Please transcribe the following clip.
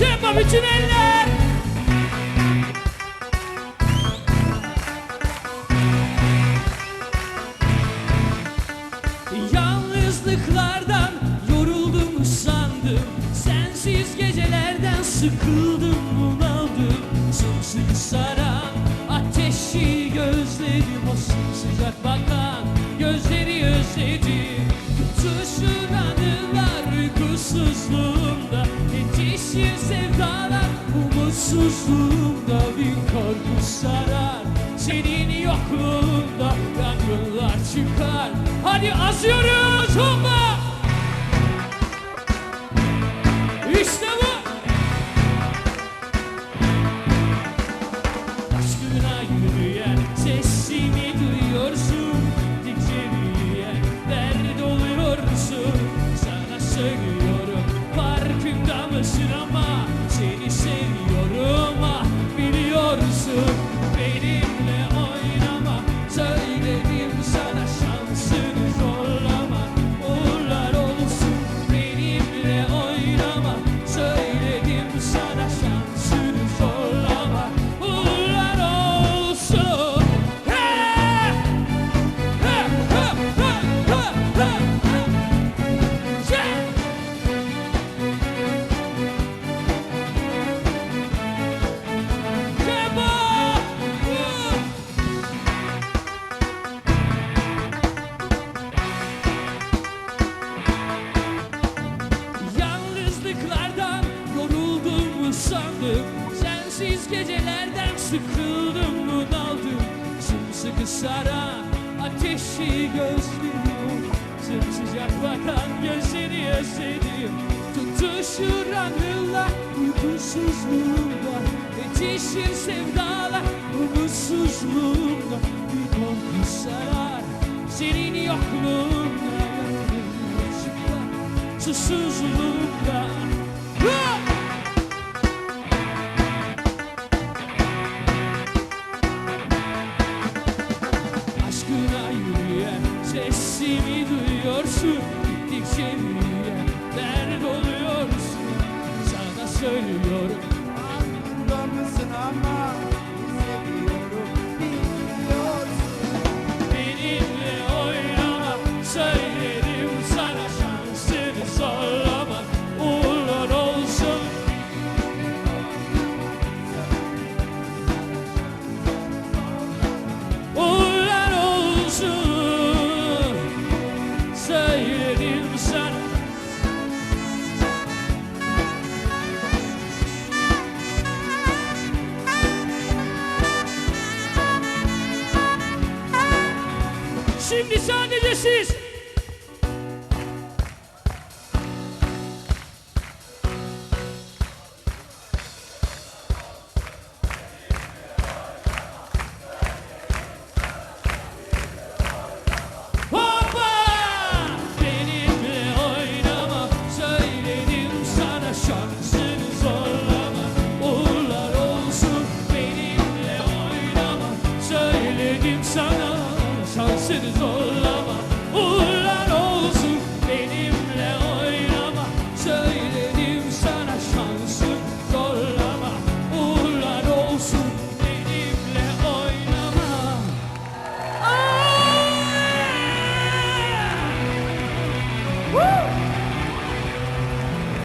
bütün eller. Yalnızlıklardan yoruldum sandım Sensiz gecelerden sıkıldım bunaldım. Sımsıkı saran ateşi gözlerim O sıcak bakan gözleri özledim Tutuşur anılar uykusuzluğumda Yetişir sevdalar umutsuzluğumda. Bir korku sarar senin yokluğunda Yangınlar çıkar. Hadi asıyoruz hoppa farkında mısın Sensiz gecelerden sıkıldım bunaldım Sımsıkı saran ateşi gözlerim Sımsıcak bakan gözleri özledim. Tutuşur anılar uykusuzluğumda Yetişir sevdalar umutsuzluğumda. Bir korku sarar senin yokluğunda. Susuzluğumda sesimi duyuyorsun? Gittikçe büyüyen dert oluyorsun. Sana söylüyorum. Aklımda mısın ama Şimdi sadece siz